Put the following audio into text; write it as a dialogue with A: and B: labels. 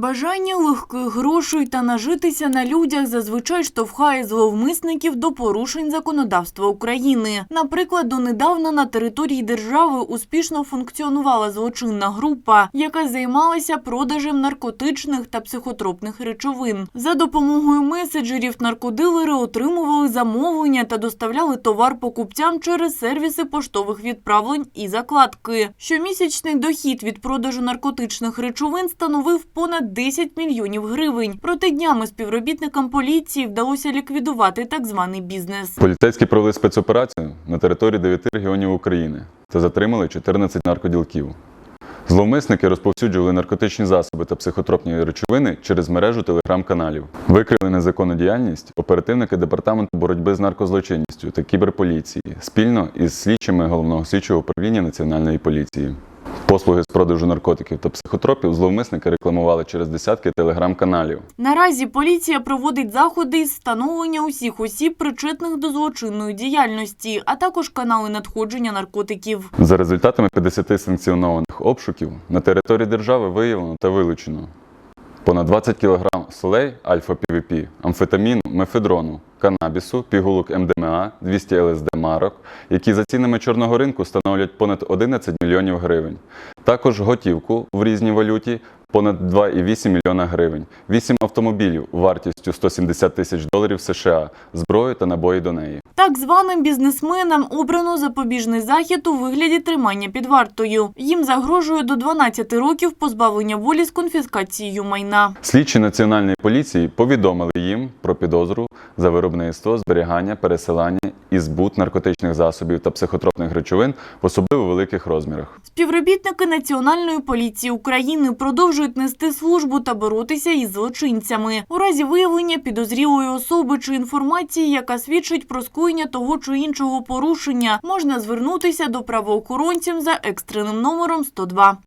A: Бажання легких грошей та нажитися на людях зазвичай штовхає зловмисників до порушень законодавства України. Наприклад, донедавна на території держави успішно функціонувала злочинна група, яка займалася продажем наркотичних та психотропних речовин. За допомогою меседжерів наркодилери отримували замовлення та доставляли товар покупцям через сервіси поштових відправлень і закладки. Щомісячний дохід від продажу наркотичних речовин становив понад 10 мільйонів гривень. Проте днями співробітникам поліції вдалося ліквідувати так званий бізнес.
B: Поліцейські провели спецоперацію на території 9 регіонів України та затримали 14 наркоділків. Зловмисники розповсюджували наркотичні засоби та психотропні речовини через мережу телеграм-каналів. Викрили незаконну діяльність оперативники департаменту боротьби з наркозлочинністю та кіберполіції спільно із слідчими головного слідчого управління національної поліції. Послуги з продажу наркотиків та психотропів зловмисники рекламували через десятки телеграм-каналів.
A: Наразі поліція проводить заходи із встановлення усіх осіб, причетних до злочинної діяльності, а також канали надходження наркотиків.
B: За результатами 50 санкціонованих обшуків на території держави виявлено та вилучено понад 20 кг солей альфа-ПВП, амфетаміну, мефедрону, канабісу, пігулок МДМА, 200 ЛСД марок, які за цінами чорного ринку становлять понад 11 мільйонів гривень. Також готівку в різній валюті понад 2,8 мільйона гривень, 8 автомобілів вартістю 170 тисяч доларів США, зброю та набої до неї.
A: Так званим бізнесменам обрано запобіжний захід у вигляді тримання під вартою. Їм загрожує до 12 років позбавлення волі з конфіскацією майна.
B: Слідчі національної поліції повідомили їм про підозру за виробництво, зберігання, пересилання і збут наркотичних засобів та психотропних речовин в особливо великих розмірах.
A: Співробітники Національної поліції України продовжують нести службу та боротися із злочинцями. У разі виявлення підозрілої особи чи інформації, яка свідчить про скоєння того чи іншого порушення, можна звернутися до правоохоронців за екстреним номером 102.